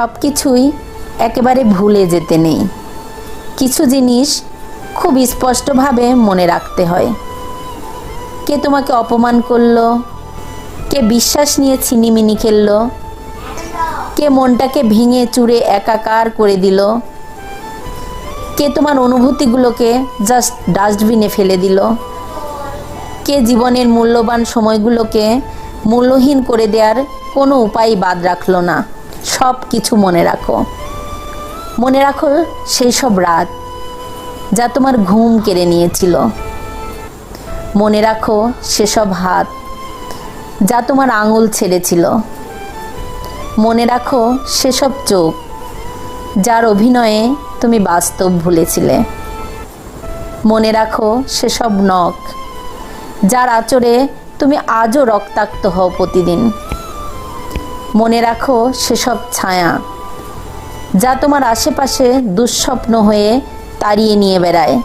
সব কিছুই একেবারে ভুলে যেতে নেই। কিছু জিনিস খুব স্পষ্টভাবে মনে রাখতে হয়। কে তোমাকে অপমান করল? কে বিশ্বাস নিয়ে ছিনিমিনি খেললো? কে মনটাকে ভেঙে চুরে একাকার করে দিল? কে তোমার অনুভূতিগুলোকে জাস্ট ডাস্টবিনে ফেলে দিল? কে জীবনের মূল্যবান সময়গুলোকে মূল্যহীন করে দেওয়ার কোনো উপায় বাদ রাখল না? সব কিছু মনে রাখো। মনে রাখো সেই সব রাত যা তোমার ঘুম কেড়ে নিয়েছিল। মনে রাখো সেসব হাত যা তোমার আঙুল ছেড়েছিল। মনে রাখো সেসব চোখ যার অভিনয়ে তুমি বাস্তব ভুলেছিলে। মনে রাখো সেসব নখ যার আচরে তুমি আজও রক্তাক্ত হও প্রতিদিন। মনে রাখো সেসব ছায়া, যা তোমার আশেপাশে দুঃস্বপ্ন হয়ে তাড়িয়ে নিয়ে বেড়ায়।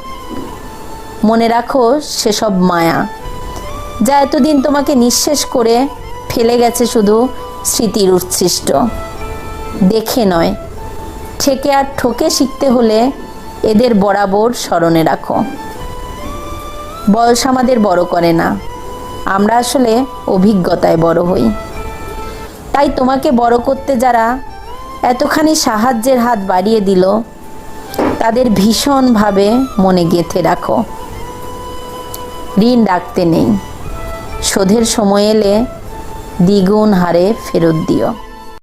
মনে রাখো সেসব মায়া, যা এতদিন তোমাকে নিঃশেষ করে ফেলে গেছে শুধু স্মৃতির উচ্ছিষ্ট দেখে নয়, ঠেকে আর ঠকে শিখতে হলে এদের বরাবর স্মরণে রাখো। বয়স আমাদের বড় করে না, আমরা আসলে অভিজ্ঞতায় বড় হই। তাই তোমাকে বড় করতে যারা এতখানি সাহায্যের হাত বাড়িয়ে দিল, তাদের ভীষণভাবে মনে গেঁথে রাখো। ঋণ রাখতে নেই। শোধের সময় এলে দ্বিগুণ হারে ফেরত দিও।